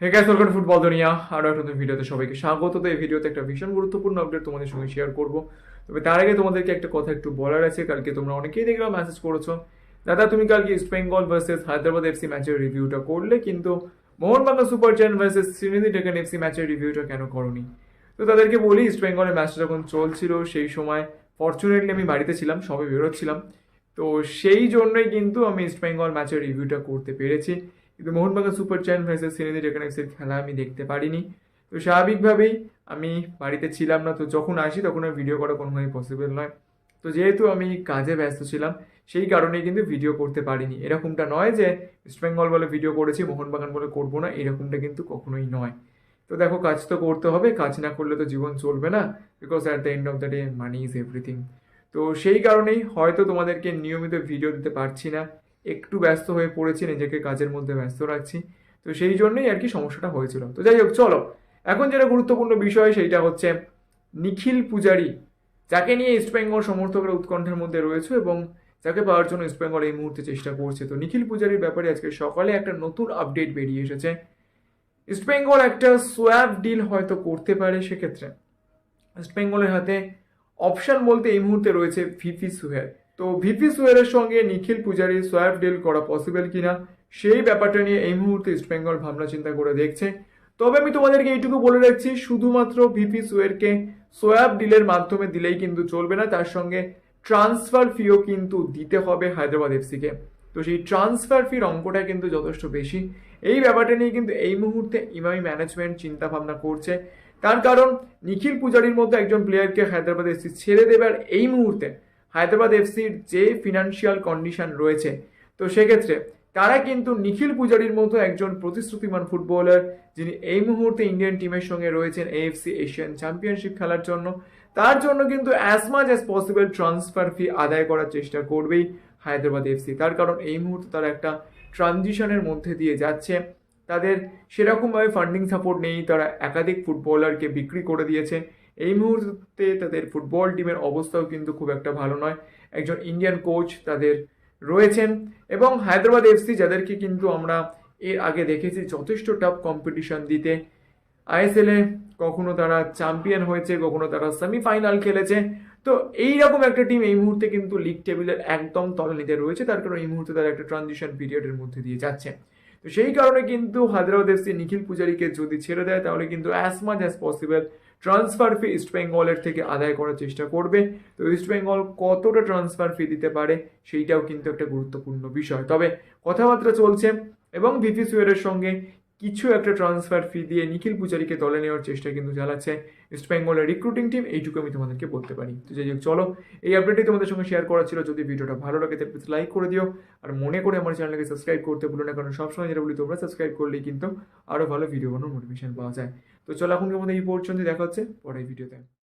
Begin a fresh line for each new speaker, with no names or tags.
Hey guys welcome football দুনিয়া আরও একটা নতুন ভিডিওতে সবাইকে স্বাগত। তো এই ভিডিওতে একটা ভীষণ গুরুত্বপূর্ণ আপডেট তোমাদের সঙ্গে শেয়ার করব। তবে তার আগে তোমাদেরকে একটা কথা একটু বলার আছে। কালকে তোমরা অনেকেই দেখলাম মেসেজ করেছ। দাদা, তুমি কালকে East Bengal versus Hyderabad FC ম্যাচের রিভিউটা করলে, কিন্তু Mohun Bagan super giant versus Sreenidi Deccan FC ম্যাচের রিভিউটা কেন করনি? তো তাদেরকে বলি ইস্ট বেঙ্গলের ম্যাচটা যখন চলছিল, সেই সময় ফর্চুনেটলি আমি বাড়িতে ছিলাম, সবে বেরোচ্ছিলাম। তো সেই জন্যই কিন্তু আমি ইস্ট বেঙ্গল ম্যাচের রিভিউটা করতে পেরেছি। কিন্তু মোহনবাগান সুপার চ্যান ভার্সেস সিনেদি টেকানেক্সের খেলা আমি দেখতে পারিনি। তো স্বাভাবিকভাবেই আমি বাড়িতে ছিলাম না, তো যখন আসি তখন আর ভিডিও করা কোনোভাবেই পসিবল নয়। তো যেহেতু আমি কাজে ব্যস্ত ছিলাম, সেই কারণেই কিন্তু ভিডিও করতে পারিনি। এরকমটা নয় যে বেঙ্গল বলে ভিডিও করেছি, মোহনবাগান বলে করব না, এরকমটা কিন্তু কখনোই নয়। তো দেখো, কাজ তো করতে হবে, কাজ না করলে তো জীবন চলবে না because at the end of the day money is everything তো সেই কারণেই হয়তো তোমাদেরকে নিয়মিত ভিডিও দিতে পারছি না। একটু ব্যস্ত হয়ে পড়েছি, নিজেকে কাজের মধ্যে ব্যস্ত রাখছি। তো সেই জন্যই আর কি সমস্যাটা হয়েছিল। তো যাই হোক, চলো। এখন যেটা গুরুত্বপূর্ণ বিষয় সেইটা হচ্ছে নিখিল পূজারি, যাকে নিয়ে ইস্টবেঙ্গল সমর্থকরা উৎকণ্ঠার মধ্যে রয়েছে এবং যাকে পাওয়ার জন্য ইস্টবেঙ্গল এই মুহূর্তে চেষ্টা করছে। তো নিখিল পূজারির ব্যাপারে আজকে সকালে একটা নতুন আপডেট বেরিয়ে এসেছে। ইস্টবেঙ্গল একটা সোয়াব ডিল হয়তো করতে পারে সেক্ষেত্রে। ইস্টবেঙ্গলের হাতে অপশান বলতে এই মুহূর্তে রয়েছে ভিপি সুহের তো ভিপি সুহেরের সঙ্গে নিখিল পূজারি, সোয়াব ডিল করা পসিবল কিনা, সেই ব্যাপারটা নিয়ে এই মুহূর্তে ইস্টবেঙ্গল ভাবনা চিন্তা করে দেখছে। তবে আমি তোমাদেরকে এইটুকু বলে রাখছি, শুধুমাত্র ভিপি সুয়েরকে সোয়াব ডিলের মাধ্যমে দিলেই কিন্তু চলবে না, তার সঙ্গে ট্রান্সফার ফিও কিন্তু দিতে হবে হায়দ্রাবাদ এফসিকে তো সেই ট্রান্সফার ফির অঙ্কটা কিন্তু যথেষ্ট বেশি। এই ব্যাপারটা নিয়ে কিন্তু এই মুহূর্তে ইমামি ম্যানেজমেন্ট চিন্তা ভাবনা করছে। তার কারণ নিখিল পূজারির মতো একজন প্লেয়ারকে হায়দ্রাবাদ এফসি ছেড়ে দেবার এই মুহূর্তে হায়দ্রাবাদ এফসির যে ফিনান্সিয়াল কন্ডিশন রয়েছে, তো সেক্ষেত্রে তারা কিন্তু নিখিল পূজারির মতো একজন প্রতিশ্রুতিমান ফুটবলার যিনি এই মুহূর্তে ইন্ডিয়ান টিমের সঙ্গে রয়েছেন এএফসি এশিয়ান চ্যাম্পিয়নশিপ খেলার জন্য। তার জন্য কিন্তু as much as possible transfer fee আদায় করার চেষ্টা করবেই হায়দ্রাবাদ এফসি। তার কারণ এই মুহূর্তে তারা একটা ট্রানজিশনের মধ্যে দিয়ে যাচ্ছে। তাদের সেরকমভাবে ফান্ডিং সাপোর্ট নেই, তারা একাধিক ফুটবলারকে বিক্রি করে দিয়েছে। এই মুহূর্তে তাদের ফুটবল টিমের অবস্থাও কিন্তু খুব একটা ভালো নয়। একজন ইন্ডিয়ান কোচ তাদের রয়েছেন এবং হায়দ্রাবাদ এফসি যাদেরকে কিন্তু আমরা এর আগে দেখেছি, যথেষ্ট টাফ কম্পিটিশন দিতে। আইএসএলে কখনো তারা চ্যাম্পিয়ন হয়েছে, কখনো তারা সেমিফাইনাল খেলেছে। তো এই রকম একটা টিম এই মুহূর্তে কিন্তু লিগ টেবিলের একদম তলানিতে রয়েছে। তার কারণ এই মুহূর্তে তারা একটা ট্রানজিশন পিরিয়ডের মধ্যে দিয়ে যাচ্ছে। তো সেই কারণে কিন্তু হায়দ্রাবাদ এফসি নিখিল পূজারীকে যদি ছেড়ে দেয়, তাহলে কিন্তু as much as possible transfer fee East বেঙ্গলের থেকে আদায় করার চেষ্টা করবে। তো ইস্ট বেঙ্গল কতটা ট্রান্সফার ফি দিতে পারে, সেইটাও কিন্তু একটা গুরুত্বপূর্ণ বিষয়। তবে কথাবার্তা চলছে এবং ভিপি সুয়েরের সঙ্গে কিছু একটা ট্রান্সফার ফি দিয়ে নিখিল পূজারীকে দলে নেওয়ার চেষ্টা কিন্তু চালাচ্ছে ইস্ট বেঙ্গলের রিক্রুটিং টিম এইটুকু আমি তোমাদেরকে বলতে পারি। তো যাই হোক, চলো, এই আপডেটটি তোমাদের সঙ্গে শেয়ার করা ছিল। যদি ভিডিওটা ভালো লাগে, তাহলে লাইক করে দিও। আর মনে করে আমার চ্যানেলকে সাবস্ক্রাইব করতে ভুলো না, কারণ সবসময় যেটা বলি, তোমরা সাবস্ক্রাইব করলেই কিন্তু আরও ভালো ভিডিও বানানোর মোটিভেশন পাওয়া যায়। তো চলো এখন আমাদের এই পর্যন্ত দেখা হচ্ছে পরের ভিডিওতে